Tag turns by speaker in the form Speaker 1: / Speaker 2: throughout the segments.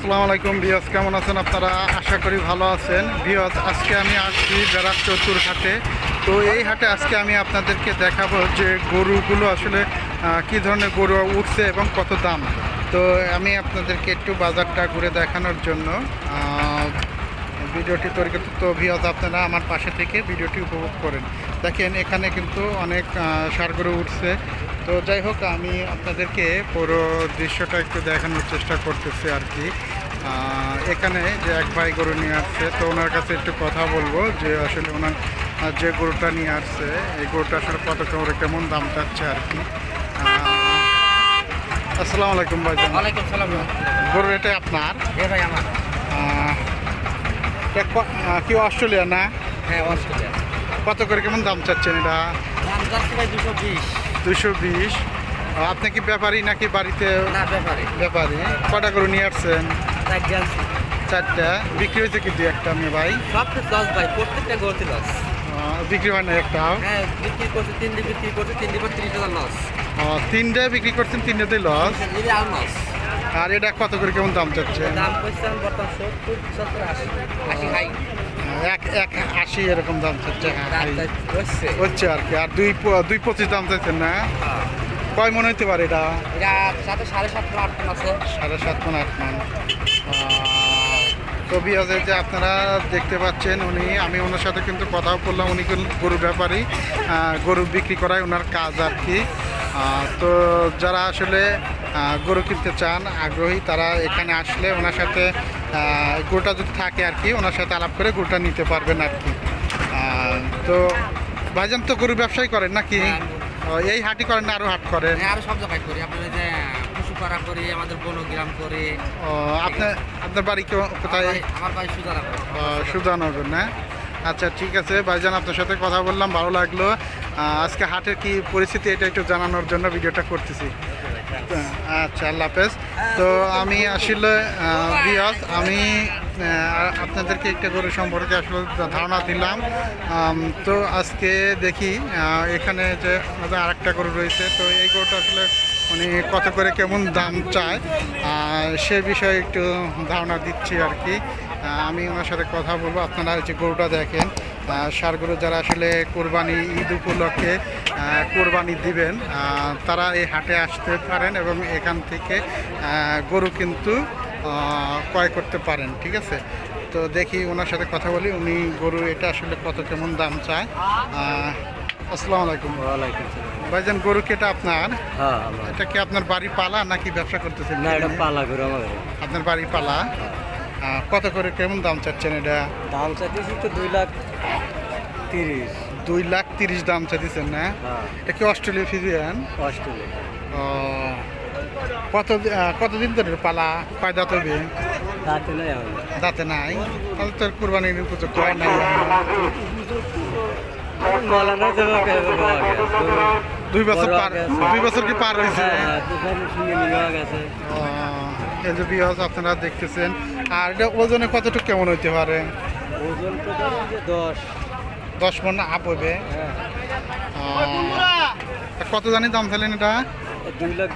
Speaker 1: আসসালামু আলাইকুম বিয়াস কেমন আছেন আপনারা? আশা করি ভালো আছেন। বিয়াস আজকে আমি আসছি বেড়ার চতুর হাটে। তো এই হাটে আজকে আমি আপনাদেরকে দেখাবো যে গরুগুলো আসলে কি ধরনের গরু উঠছে এবং কত দাম। তো আমি আপনাদেরকে একটু বাজারটা ঘুরে দেখানোর জন্য ভিডিওটি তৈরি করতে তো ভিওজ আপনারা আমার পাশে থেকে ভিডিওটি উপভোগ করেন। দেখেন এখানে কিন্তু অনেক সার গরু উঠছে। তো যাই হোক আমি আপনাদেরকে পুরো দৃশ্যটা একটু দেখানোর চেষ্টা করতেছি আর কি। এখানে যে এক ভাই গরু নিয়ে আসছে তো ওনার কাছে একটু কথা বলব যে আসলে ওনার যে গরুটা নিয়ে আসছে এই গরুটা আসলে কত করে কেমন দাম চাচ্ছে আর কি। আসসালামু আলাইকুম ভাই
Speaker 2: ওয়ালাইকুম সালাম।
Speaker 1: গরু এটা আপনার?
Speaker 2: এ ভাই আমার।
Speaker 1: ক- অস্ট্রেলিয়া না?
Speaker 2: হ্যাঁ অস্ট্রেলিয়া
Speaker 1: কত করে কেমন দাম চাচ্ছেন এটা?
Speaker 2: দাম ভাই দুশো বিশ।
Speaker 1: দুশো বিশ। আপনি কি ব্যাপারী নাকি বাড়িতে?
Speaker 2: ব্যাপারে।
Speaker 1: ব্যাপারী। কটা করে নিয়ে আসছেন? চারটা। বিক্রি হয়েছে কি দু একটা আমি ভাই?
Speaker 2: সব লস ভাই প্রত্যেকটা গড়তে লস।
Speaker 1: বিক্রি হয় না একটাও?
Speaker 2: হ্যাঁ বিক্রি করছে তিন দিন বিক্রি করছে তিন দিন পর তিরিশ হাজার লস।
Speaker 1: তিনটে বিক্রি করছেন তিনটেতেই লস?
Speaker 2: লস।
Speaker 1: আর এটা কত করে কেমন দাম চাচ্ছেন আহ, এক এক আশি এরকম দাম চাচ্ছে হ্যাঁ,
Speaker 2: হচ্ছে।
Speaker 1: আর কি আর দুই দুই পঁচিশ দাম চাইছেন না? কয় মনে হইতে পারে এটা?
Speaker 2: সাড়ে সাত আট টন আছে।
Speaker 1: সাড়ে সাত মান আট মান। কবি আছে যে আপনারা দেখতে পাচ্ছেন উনি আমি ওনার সাথে কিন্তু কথাও বললাম উনি কিন্তু গরু ব্যাপারী গরু বিক্রি করায় ওনার কাজ আর কি। তো যারা আসলে গরু কিনতে চান আগ্রহী তারা এখানে আসলে ওনার সাথে গরুটা যদি থাকে আর কি ওনার সাথে আলাপ করে গরুটা নিতে পারবেন আর কি। তো ভাইজান তো গরু ব্যবসাই করেন নাকি? ও, এই হাটই করেন না আরও হাট করেন?
Speaker 2: হ্যাঁ আরও সব জায়গায় করি। আপনার যে পশু পাড়া করি আমাদের বনগ্রাম করে।
Speaker 1: ও, আপনার আপনার বাড়ি কোথায়?
Speaker 2: আমার বাড়ি
Speaker 1: আহ, সুধানগর না? আচ্ছা ঠিক আছে। ভাইজান আপনার সাথে কথা বললাম ভালো লাগল। আজকে হাটের কি পরিস্থিতি এটা একটু জানানোর জন্য ভিডিওটা করতেছি। আচ্ছা আল্লাহ হাফেজ। তো আমি আসলে বিয়াস আমি আপনাদেরকে একটা গরু সম্পর্কে আসলে ধারণা দিলাম। তো আজকে দেখি এখানে যে আমাদের আরেকটা গরু রয়েছে, তো এই গরুটা আসলে উনি কত করে কেমন দাম চায় সে বিষয়ে একটু ধারণা দিচ্ছি আর কি। আমি ওনার সাথে কথা বলব। আপনারা যে গরুটা দেখেন গরু যারা আসলে কোরবানি ঈদ উপলক্ষে কোরবানি দিবেন তারা এই হাটে আসতে পারেন এবং এখান থেকে গরু কিন্তু ক্রয় করতে পারেন ঠিক আছে? তো দেখি ওনার সাথে কথা বলি উনি গরু এটা আসলে কত কেমন দাম চায়। আসসালামু আলাইকুম।
Speaker 3: ওয়ালাইকুম
Speaker 1: ভাইজান গরু কি এটা আপনার?
Speaker 3: হ্যাঁ
Speaker 1: এটা কি আপনার বাড়ি পালা নাকি ব্যবসা করতেছেন?
Speaker 3: না এটা পালা গরু আমাদের।
Speaker 1: আপনার বাড়ি পালা? আহ, কত করে কেমন দাম চাচ্ছেন এটা?
Speaker 3: দাম চাইতেছি তো দুই লাখ তিরিশ।
Speaker 1: দুই লাখ তিরিশ দাম চাইতেছেন না?
Speaker 3: হ্যাঁ।
Speaker 1: এটা কি অস্ট্রেলিয়া ফিজিয়ান?
Speaker 3: অস্ট্রেলিয়া।
Speaker 1: ও, কত কতদিন ধরে পালা? কয় দাঁত হবে?
Speaker 3: তাতে নাই
Speaker 1: দাঁতে নাই? তাহলে তোর কুরবানির উপযুক্ত হয় নাই। দুই বছর পার দুই বছর কি পার হয়েছে?
Speaker 3: হ্যাঁ
Speaker 1: ও, এই যে বিহাজ আপনারা দেখতেছেন। আর এটা ওজনে কতটুকু কেমন হইতে পারে?
Speaker 3: ওজন দশ।
Speaker 1: দশ মন আপ হবে।
Speaker 3: হ্যাঁ।
Speaker 1: কত জানি দাম ফেলেন এটা?
Speaker 3: দুই লাখ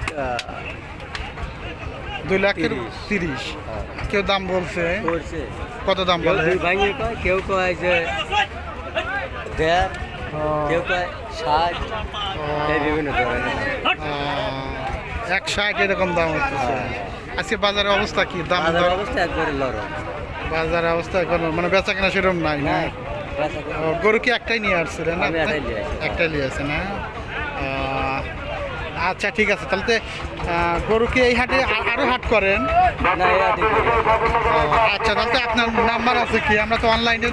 Speaker 1: দুই লাখের
Speaker 3: তিরিশ। হ্যাঁ,
Speaker 1: কেউ দাম বলছে? কত দাম বলে?
Speaker 3: কেউ কয় যে দেড়। কেউ কয় ষাট বিভিন্ন ধরনের।
Speaker 1: এক ষাট এরকম দাম হচ্ছে। আজকে বাজারের অবস্থা কি? দাম
Speaker 3: বাজার অবস্থা একবারে লরম
Speaker 1: বাজারের অবস্থা এখন মানে বেচা কেনা সেরকম নাই না? গরু কি একটাই নিয়ে আসছিলেন না?
Speaker 3: একটাই নিয়ে
Speaker 1: আসে না আচ্ছা ঠিক আছে। তাহলে গরু কি এই হাটে আ- আরও হাট করেন? আচ্ছা তাহলে আপনার নাম্বার আছে কি? আমরা তো অনলাইনে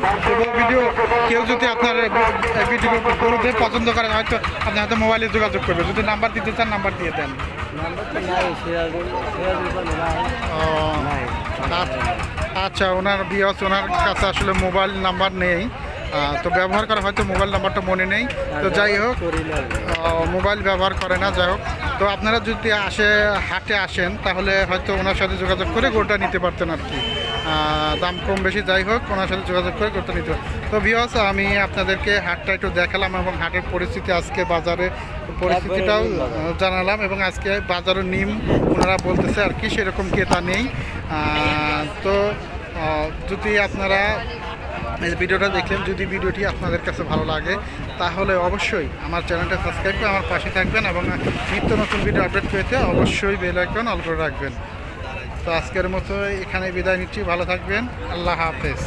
Speaker 1: ভিডিও কেউ যদি আপনার ভিডিও গরু দিয়ে পছন্দ করেন হয়তো আপনি হয়তো মোবাইলে যোগাযোগ করবেন যদি নাম্বার দিতে চান নাম্বার দিয়ে দেন। আচ্ছা- ওনার বিয়স ওনার কাছে আসলে মোবাইল নাম্বার নেই। তো ব্যবহার করা হয়তো মোবাইল নাম্বারটা মনে নেই। তো যাই হোক মোবাইল ব্যবহার করে না যাই হোক। তো আপনারা যদি আসে হাটে আসেন তাহলে হয়তো ওনার সাথে যোগাযোগ করে গোটা নিতে পারতেন আর কি। দাম কম বেশি যাই হোক ওনার সাথে যোগাযোগ করে করতে নিতে। তো ভিওস আমি আপনাদেরকে হাটটা একটু দেখালাম এবং হাটের পরিস্থিতি আজকে বাজারে পরিস্থিতিটাও জানালাম এবং আজকে বাজারের নিম ওনারা বলতেছে আর কি সেরকম ক্রেতা নেই। তো যদি আপনারা ভিডিওটা দেখলেন, যদি ভিডিওটি আপনাদের কাছে ভালো লাগে, তাহলে অবশ্যই আমার চ্যানেলটা সাবস্ক্রাইব করে আমার পাশে থাকবেন এবং নিত্য নতুন ভিডিও আপডেট পেতে অবশ্যই বেল আইকন অল করে রাখবেন। তো আজকের মতো এখানে বিদায় নিচ্ছি, ভালো থাকবেন, আল্লাহ হাফেজ।